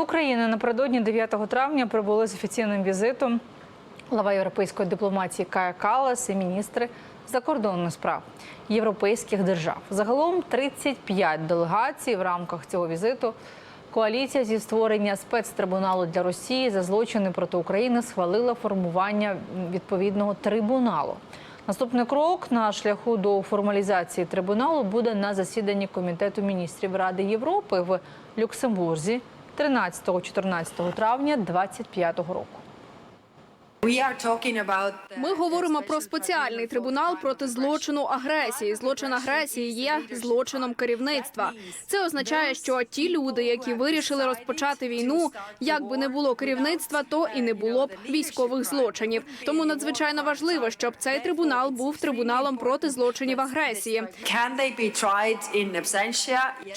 України напередодні 9 травня прибули з офіційним візитом глава європейської дипломатії Кая Калас і міністри закордонних справ європейських держав. Загалом 35 делегацій в рамках цього візиту. Коаліція зі створення спецтрибуналу для Росії за злочини проти України схвалила формування відповідного трибуналу. Наступний крок на шляху до формалізації трибуналу буде на засіданні комітету міністрів Ради Європи в Люксембурзі 13-14 травня 2025 року. Ми говоримо про спеціальний трибунал проти злочину агресії. Злочин агресії є злочином керівництва. Це означає, що ті люди, які вирішили розпочати війну, як би не було керівництва, то і не було б військових злочинів. Тому надзвичайно важливо, щоб цей трибунал був трибуналом проти злочинів агресії.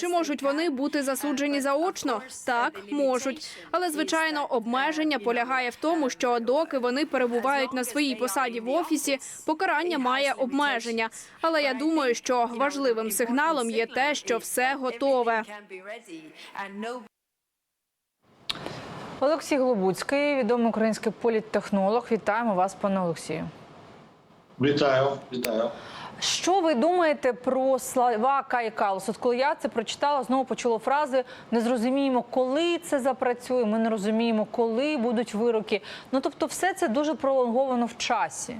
Чи можуть вони бути засуджені заочно? Так, можуть. Але звичайно, обмеження полягає в тому, що доки вони перебувають на своїй посаді в офісі, покарання має обмеження. Але я думаю, що важливим сигналом є те, що все готове. Олексій Глобуцький, відомий український політтехнолог. Вітаємо вас, пане Олексію. Вітаю, вітаю. Що ви думаєте про слова Каї Калус? От коли я це прочитала, знову почула фрази не зрозуміємо, коли це запрацює. Ми не розуміємо, коли будуть вироки. Ну тобто, все це дуже пролонговано в часі.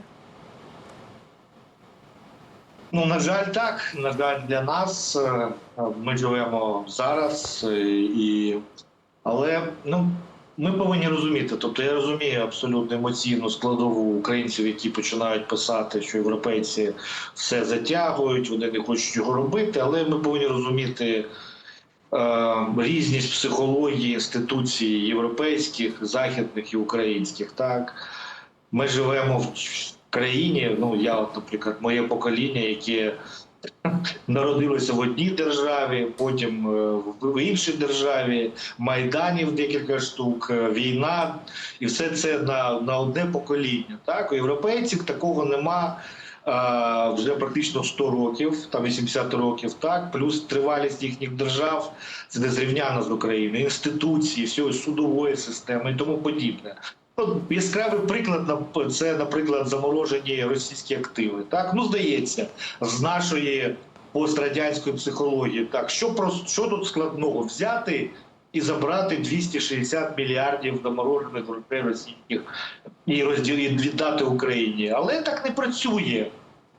Ну, на жаль, так. На жаль, для нас е, ми живемо зараз, е, і але ну. Ми повинні розуміти, тобто я розумію абсолютно емоційну складову українців, які починають писати, що європейці все затягують, вони не хочуть його робити. Але ми повинні розуміти е, різність психології інституцій європейських, західних і українських. Так ми живемо в країні. Ну я, от, наприклад, моє покоління, яке народилося в одній державі, потім е, в іншій державі, майданів декілька штук, е, війна, і все це на, на одне покоління. Так у європейців такого нема. е, Вже практично 100 років, там 80 років, так плюс тривалість їхніх держав це незрівняно з Україною, інституції, всього судової системи і тому подібне. Ну, яскравий приклад на це, наприклад, заморожені російські активи. Так ну здається, з нашої пострадянської психології, так що про що тут складного взяти і забрати 260 мільярдів заморожених грошей російських і розділ- віддати Україні, але так не працює.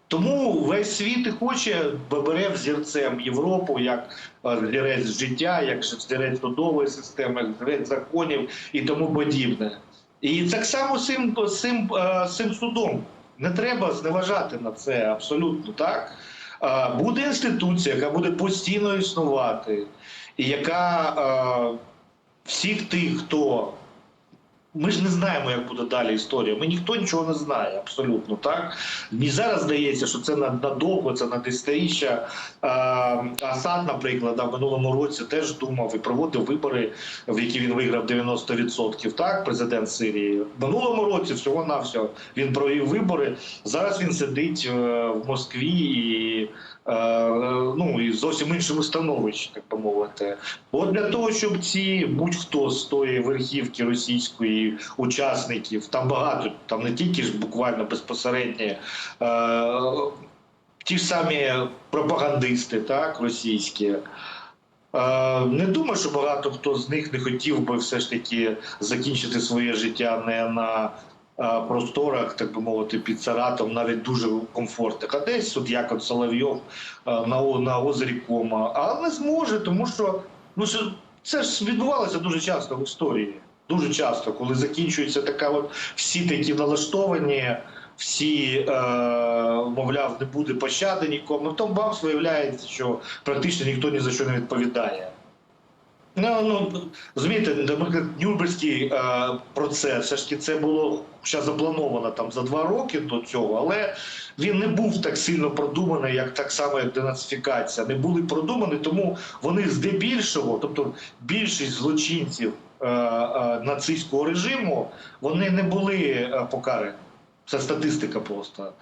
Тому весь світ і хоче бере взірцем Європу як е, взірець життя, як взірець судової системи, як взірець законів і тому подібне. І так само цим, цим, е, цим судом не треба зневажати на це абсолютно так. Е, Буде інституція, яка буде постійно існувати, і яка е, всіх тих, хто ми ж не знаємо, як буде далі історія. Ми ніхто нічого не знає, абсолютно так. Мені зараз здається, що це на- надовго, це на десятиріччя. Асад, наприклад, в минулому році теж думав і проводив вибори, в які він виграв 90%, Так, президент Сирії. В минулому році всього на всього він провів вибори. Зараз він сидить е, в Москві і. Е, Ну і зовсім іншому становищі, так би мовити. От для того, щоб ці будь-хто з тої верхівки російської учасників, там багато, там не тільки ж буквально безпосередньо. Е, ті ж самі пропагандисти, так, російські. Е, Не думаю, що багато хто з них не хотів би все ж таки закінчити своє життя не на просторах, так би мовити, під Саратом, навіть дуже комфортних. А десь от як от Соловйов е, на, на озері Кома. А не зможе, тому що ну це ж відбувалося дуже часто в історії. Дуже часто, коли закінчується така, от всі такі налаштовані, всі, е, мовляв, не буде пощади нікому. Ну, там вам виявляється, що практично ніхто ні за що не відповідає. Ну, ну розумієте, наприклад, Нюрнберзький е, процес, все ж таки це було ще заплановано там за два роки до цього, але він не був так сильно продуманий, як так само, як денацифікація. Не були продумані, тому вони здебільшого, тобто більшість злочинців е, е, нацистського режиму, вони не були е, покарані. Це статистика просто.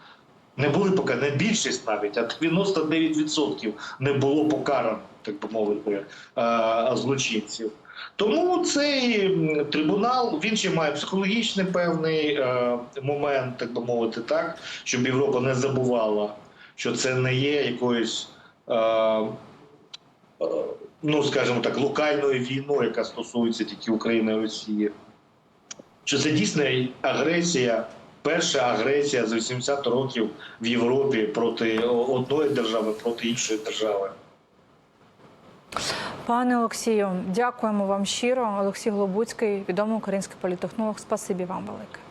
Не були покарані, не більшість навіть, а 99% не було покарано, так би мовити, е, злочинців. Тому цей трибунал він ще має психологічний певний е, момент, так би мовити, так, щоб Європа не забувала, що це не є якоюсь, е, ну скажімо так, локальною війною, яка стосується тільки України і Росії. Що це дійсно агресія, перша агресія з 80 років в Європі проти одної держави, проти іншої держави. Пане Олексію, дякуємо вам щиро. Олексій Глобуцький, відомий український політехнолог. Спасибі вам велике.